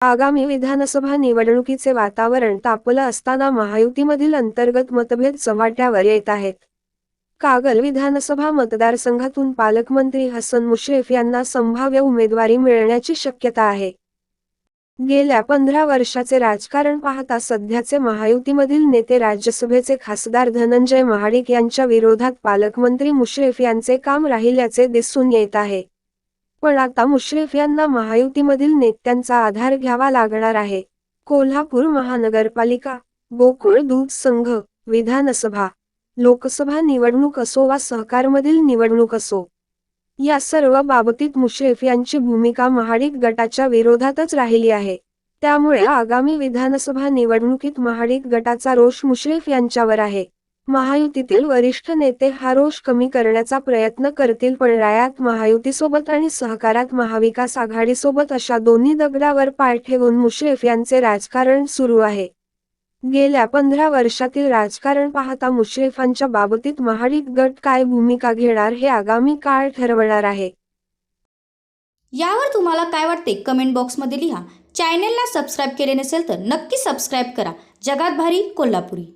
आगामी विधानसभा निवडणुकीचे वातावरण तापलं असताना महायुतीमधील अंतर्गत मतभेद चव्हाट्यावर येत आहेत. कागल विधानसभा मतदारसंघातून पालकमंत्री हसन मुश्रीफ यांना संभाव्य उमेदवारी मिळण्याची शक्यता आहे. गेल्या पंधरा वर्षाचे राजकारण पाहता सध्याचे महायुतीमधील नेते राज्यसभेचे खासदार धनंजय महाडिक यांच्या विरोधात पालकमंत्री मुश्रीफ यांचे काम राहिल्याचे दिसून येत आहे. पण आता मुश्रीफ यांना महायुतीमधील नेत्यांचा आधार घ्यावा लागणार आहे. कोल्हापूर महानगरपालिका गोकुळ दूध संघ विधानसभा लोकसभा निवडणूक असो वा सहकारमधील निवडणूक असो. या सर्व बाबतीत मुश्रीफ यांची भूमिका महाडिक गटाच्या विरोधातच राहिली आहे. त्यामुळे आगामी विधानसभा निवडणुकीत महाडिक गटाचा रोष मुश्रीफ यांच्यावर आहे. महायुतीतील वरिष्ठ नेते हा रोष कमी करण्याचा प्रयत्न करतील पण रायात महायुतीसोबत आणि सहकारात महाविकास आघाडीसोबत अशा दोन्ही दगडावर पाय ठेवून मुश्रीफ यांचे राजकारण सुरू आहे. गेल्या पंधरा वर्षातील राजकारण पाहता मुश्रीफांच्या बाबतीत महाडिक गट काय भूमिका घेणार हे आगामी काळ ठरवणार आहे. यावर तुम्हाला काय वाटते? कमेंट बॉक्समध्ये लिहा. चॅनेलला सबस्क्राईब केले नसेल तर नक्की सबस्क्राईब करा. जगात भारी कोल्हापुरी.